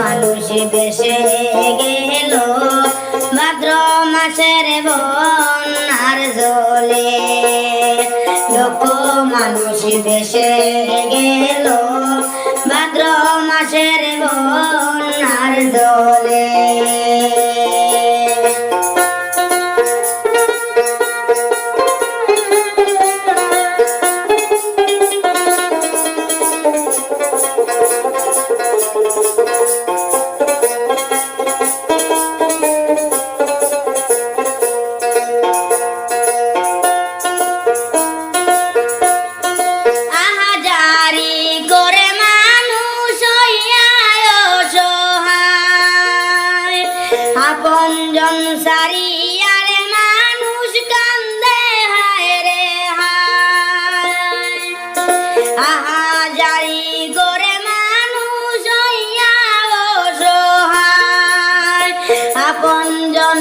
মানুষ বেসে গেল। ভাদ্র মাসের বন্যার জলে লোক মানুষ বেসে গেল। ভাদ্র মাসের আর জলে সারিয়ারে মানুষ কান্দে হায় রে হায়। আহাজারি গোরে মানুষ হইয়া অসহায় আপন জন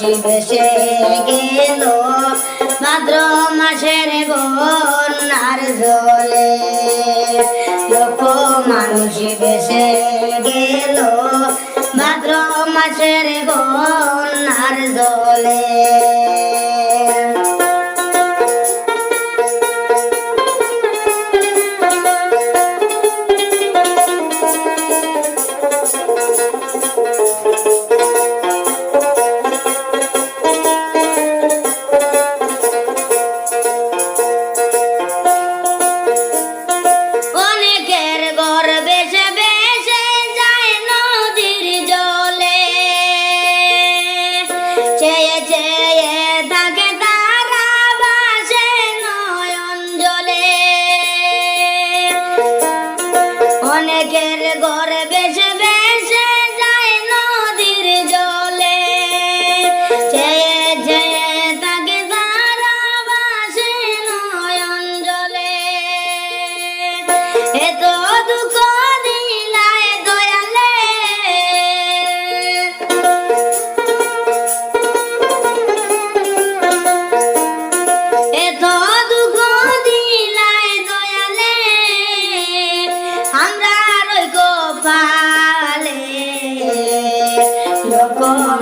মানুষ সে গেল ভাদ্র মাসের বন্যার জলে লোক মানুষ বেসে গেল ভাদ্র মাসের বন্যার জলে God.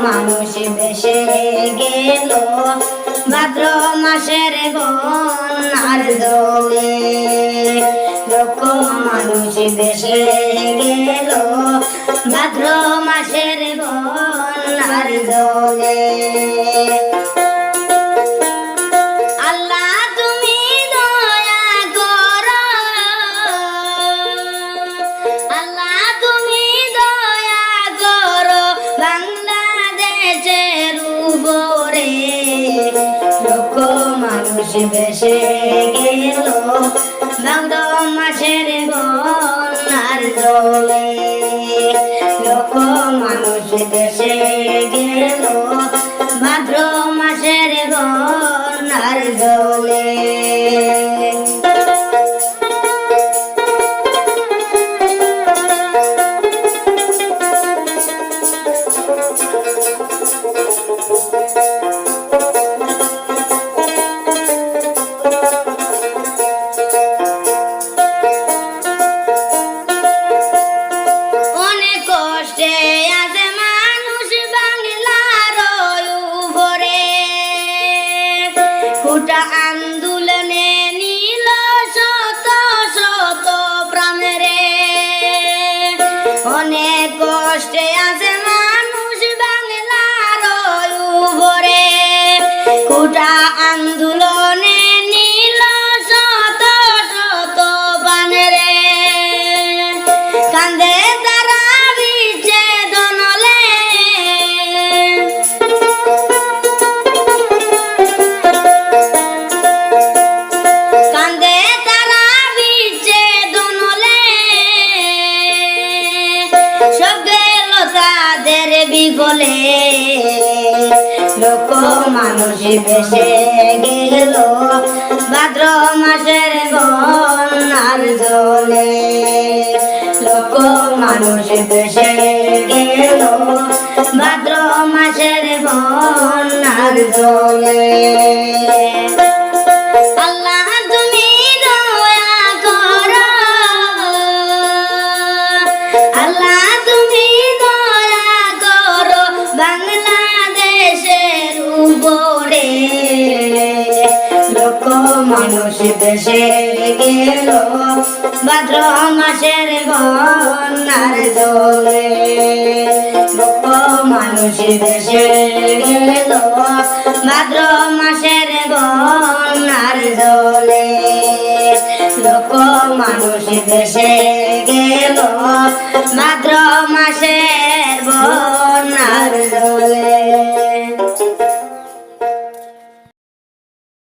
মানুষ দেশে গেল। ভাদ্র মাসের আর দোলে। লোক মানুষ দেশে গেল। ভাদ্র মাসের বন্যার দোলে। মানুষ বেসে গেল ভাদ্র মাসের বন্যার জলে লোক মানুষ বেসে গেল ভাদ্র মাসের বন্যার জলে অনেক কষ্টে কষ্টে আছে লোক মানুষ গেল। ভাদ্র মাসের বন্যার জলে লোক মানুষ বেসে গেল। ভাদ্র মাসের বন্যার জলে মানুষ গেল ভাদ্র মাসের বন্যার জলে লোক মানুষ দেশে গেল ভাদ্র মাসের বন্যার জলে লোক মানুষ দেশে গেল ভাদ্র মাসের